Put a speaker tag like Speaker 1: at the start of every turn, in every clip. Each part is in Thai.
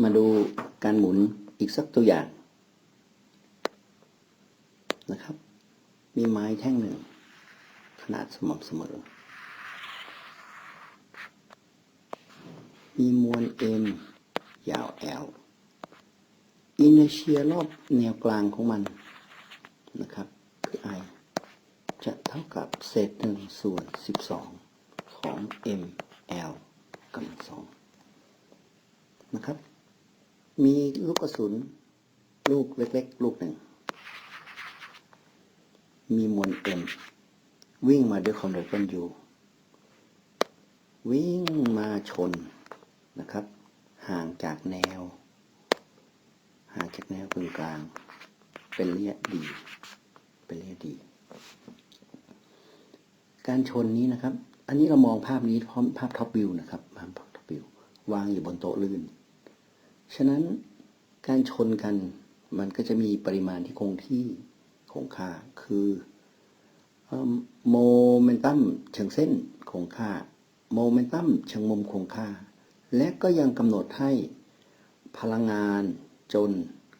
Speaker 1: มาดูการหมุนอีกสักตัวอย่างนะครับ มีไม้แท่งหนึ่ง ขนาดสม่ำเสมอ มีมวล M ยาว L อินเชียรอบแนวกลางของมันนะครับ คือ I จะเท่ากับเศษหนึ่งส่วน 12 ของ M L กำลังสอง มีลูกกระสุน ลูกเล็ก ๆ ลูกหนึ่ง มีมวล M วิ่งมาด้วยความเร็วต้นยูวิ่งมาชนนะครับ ห่างจากแนว ห่างจากแนวกึ่งกลาง เป็นระยะดี เป็นระยะดี การชนนี้นะครับ อันนี้เรามองภาพนี้พร้อมภาพท็อปวิวนะครับภาพท็อปวิววางอยู่บนโต๊ะลื่น ฉะนั้นการชนกันมันก็จะมีปริมาณที่คงที่คงค่าคือโมเมนตัมเชิงเส้นคงค่าโมเมนตัมเชิงมุมคงค่า และก็ยังกำหนดให้พลังงานจน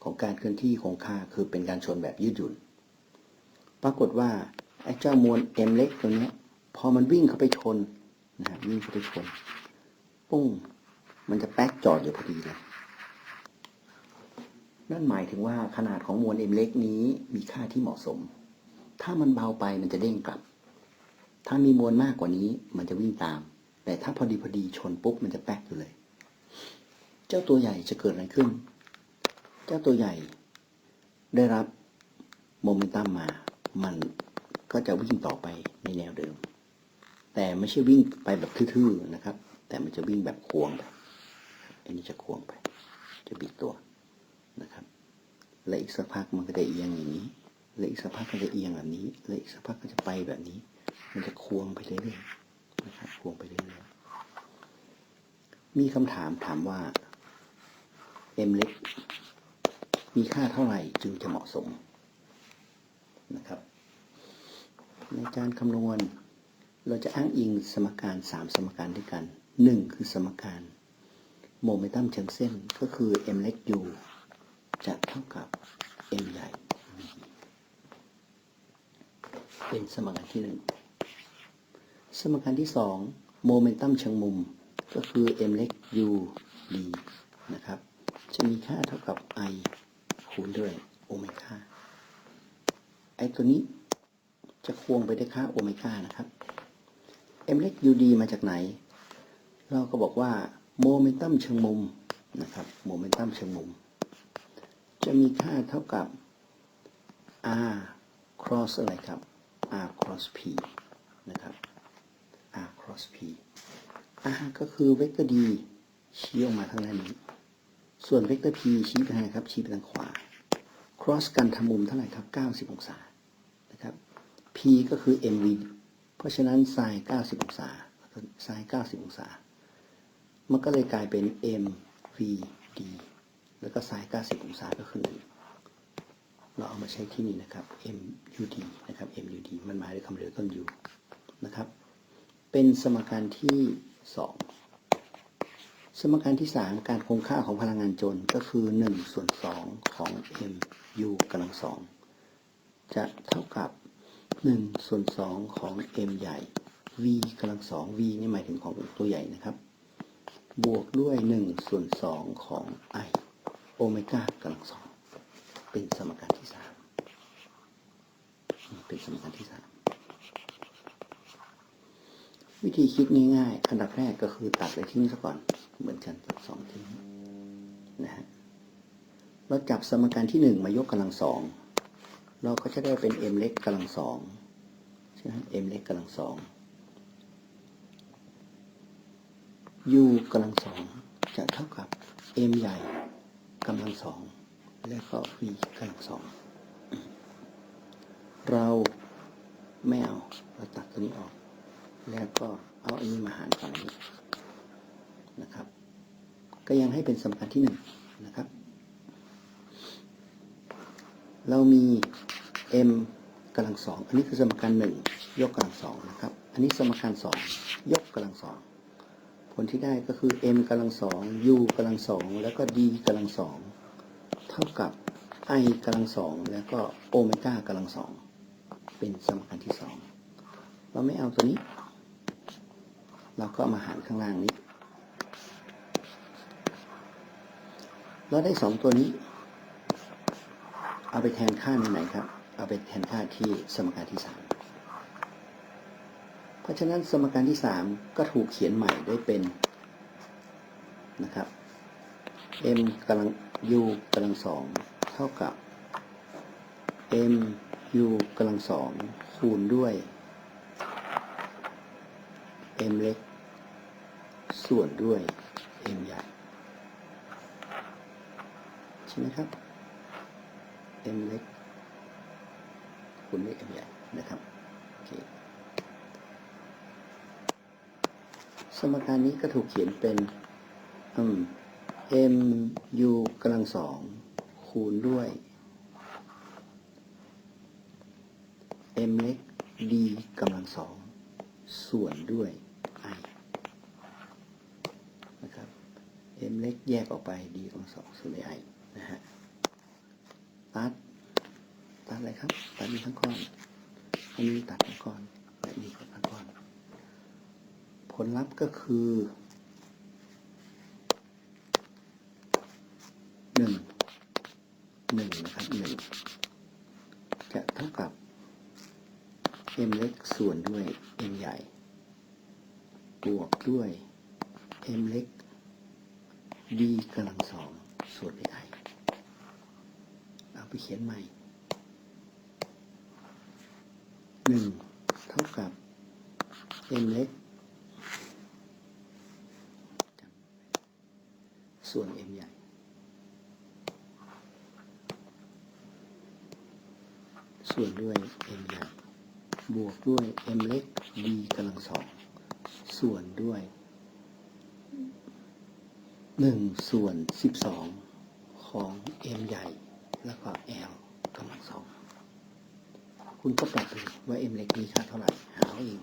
Speaker 1: ของการเคลื่อนที่คงค่าคือเป็นการชนแบบยืดหยุ่น ปรากฏว่าไอ้เจ้ามวล m เล็กตัวนี้พอมันวิ่งเข้าไปชนนะฮะวิ่งเข้าไปชน ปุ้ง มันจะแป๊กจอดอยู่พอดีเลย นั่นหมายถึงว่าขนาดของมวล m เล็กนี้มีค่าที่เหมาะสม ถ้ามันเบาไปมันจะเด้งกลับ ถ้ามีมวลมากกว่านี้มันจะวิ่งตาม แต่ถ้าพอดีพอดีชนปุ๊บมันจะแป๊กอยู่เลย เจ้าตัวใหญ่จะเกิดอะไรขึ้น เจ้าตัวใหญ่ได้รับโมเมนตัมมา มันก็จะวิ่งต่อไปในแนวเดิม แต่ไม่ใช่วิ่งไปแบบทื่อๆนะครับ แต่มันจะวิ่งแบบควงไป อันนี้จะควงไป จะบิดตัว นะครับและอีกสักพักมันก็จะเอียงอย่างนี้และอีกสักพักก็จะเอียงแบบนี้และอีกสักพักก็จะไปแบบนี้ มันจะควงไปเรื่อยๆนะครับควงไปเรื่อยๆมีคำถามถามว่า m เล็กมีค่าเท่าไหร่จึงจะเหมาะสมนะครับ ในการคำนวณเราจะอ้างอิงสมการ 3 สมการด้วยกัน 1 คือสมการโมเมนตัมเชิงเส้นก็คือ m เล็ก u จะเท่ากับ m ใหญ่ v เป็นสมการที่1สมการที่2โมเมนตัมเชิงมุม ก็คือ m เล็ก u d นะครับ จะมีค่าเท่ากับ i คูณด้วยโอเมก้าไอตัวนี้จะควงไปด้วยค่าโอเมก้านะครับ m เล็ก ud มาจากไหน เราก็บอกว่าโมเมนตัมเชิงมุมนะครับ โมเมนตัมเชิงมุม จะมีค่าเท่ากับ r cross อะไรครับ r cross p นะครับ r cross p r ก็คือเวกเตอร์ d ชี้ออกมาทางด้านนี้ ส่วนเวกเตอร์ p ชี้ไปทางไหนครับ ชี้ไปทางขวา cross กันทำมุมเท่าไหร่ครับ 90 องศา นะครับ p ก็คือ mv เพราะฉะนั้น sin 90 องศา sin 90 องศา มันก็เลยกลายเป็น mvd แล้วก็ sin 90 องศาก็คือ เราเอามาใช้ที่นี่นะครับ mud นะครับ mud มันหมายถึงคำเร็วต้น u นะครับ เป็นสมการที่ 2 สมการที่ 3 การคงค่าของพลังงานจนก็คือ 1 ส่วน 2 ของ mu กำลังสองจะเท่ากับ 1 ส่วน 2 ของ m ใหญ่ v กำลังสอง v นี่หมายถึงของตัวใหญ่นะครับ บวกด้วย 1 ส่วน 2 ของ i เมก้ากำลังสองเป็นสมการที่3เป็นสมการที่3วิธีคิดง่ายๆอันดับแรกก็คือตัดเลยทิ้งซะก่อน เหมือนกันตัดสองทิ้งนะฮะเราจับสมการที่หนึ่งมายกกำลังสองเราก็จะได้เป็น m เล็กกำลังสองใช่ไหม m เล็กกำลังสอง u กำลังสองจะเท่ากับ m ใหญ่ กำลังสอง แล้วก็ v กำลังสอง เราไม่เอาเราตัดตัวนี้ออก แล้วก็เอาอันนี้มาหารฝั่งนี้นะครับ ก็ยังให้เป็นสมการที่หนึ่งนะครับ เรามี m กำลังสอง อันนี้คือสมการหนึ่งยกกำลังสองนะครับ อันนี้สมการสองยกกำลังสอง ผลที่ได้ก็คือ m กำลังสอง u กำลังสองแล้วก็ d กำลังสองเท่ากับ i กำลังสองแล้วก็โอเมก้ากำลังสองเป็นสมการที่สองเราไม่เอาตัวนี้ เราก็มาหารข้างล่างนี้ เราได้สองตัวนี้ เอาไปแทนค่าในไหนครับ เอาไปแทนค่าที่สมการที่สาม เพราะฉะนั้นสมการที่สามก็ถูกเขียนใหม่ได้เป็นนะครับ m กำลัง u กำลังสองเท่ากับ m u กำลังสองคูณด้วย m เล็ก ส่วนด้วย m ใหญ่ ใช่ไหมครับ m เล็กคูณด้วย m ใหญ่นะครับโอเค สมการนี้ก็ถูกเขียนเป็นอืม m u กำลังสองคูณด้วย m เล็ก d กำลังสองส่วนด้วย i นะครับ m เล็กแยกออกไป d กำลังสองส่วนด้วย i นะฮะตัดตัดอะไรครับ ตัดมีทั้งก้อน อันนี้ตัดทั้งก้อนและนี่ ผลลัพธ์ก็คือหนึ่งหนึ่งนะครับหนึ่งจะเท่ากับ m เล็กส่วนด้วย m ใหญ่ บวกด้วย m เล็ก d กำลังสองส่วนด้วย i เอาไปเขียนใหม่หนึ่งเท่ากับ m เล็ก ส่วน m ใหญ่ ส่วนด้วย m ใหญ่บวกด้วย m เล็ก d กำลังสองส่วนด้วยหนึ่งส่วนสิบสองของ m ใหญ่ แล้วก็ l กำลังสองคุณก็ปรับดูว่า m เล็กมีค่าเท่าไหร่หาเอาเอง